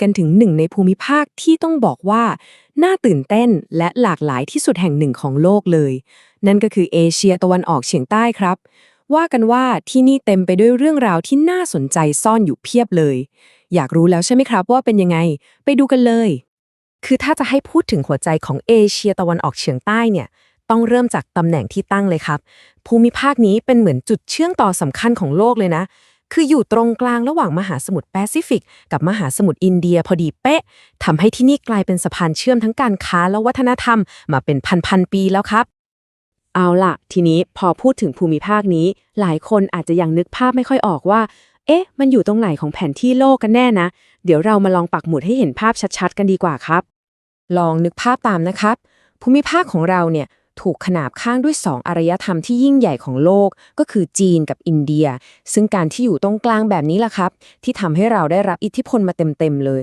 กันถึงหนึ่งในภูมิภาคที่ต้องบอกว่า น่าตื่นเต้นและหลากหลายที่สุดแห่งหนึ่งของโลกเลย นั่นก็คือเอเชียตะวันออกเฉียงใต้ครับ ว่ากันว่าที่นี่เต็มไปด้วยเรื่องราวที่น่าสนใจซ่อนอยู่เพียบเลย อยากรู้แล้วใช่ไหมครับว่าเป็นยังไง ไปดูกันเลย คือถ้าจะให้พูดถึงหัวใจของเอเชียตะวันออกเฉียงใต้เนี่ยต้องเริ่มจากตำแหน่งที่ตั้งเลยครับ ภูมิภาคนี้เป็นเหมือนจุดเชื่อมต่อสำคัญของโลกเลยนะ คืออยู่ตรงกลางระหว่างมหาสมุทรแปซิฟิก กับมหาสมุทรอินเดียพอดีเป๊ะทำให้ที่นี่กลายเป็นสะพานเชื่อมทั้งการค้าและวัฒนธรรมมาเป็นพันๆปีแล้วครับ เอาล่ะ ทีนี้พอพูดถึงภูมิภาคนี้ หลายคนอาจจะยังนึกภาพไม่ค่อยออกว่า เอ๊ะ มันอยู่ตรงไหนของแผนที่โลกกันแน่นะ เดี๋ยวเรามาลองปักหมุดให้เห็นภาพชัดๆ กันดีกว่าครับ ลองนึกภาพตามนะครับ ภูมิภาคของเราเนี่ย ถูกขนาบข้างด้วย2อารยธรรมที่ยิ่งใหญ่ของโลก ก็คือจีนกับอินเดีย ซึ่งการที่อยู่ตรงกลางแบบนี้ล่ะครับ ที่ทำให้เราได้รับอิทธิพลมาเต็มๆเลย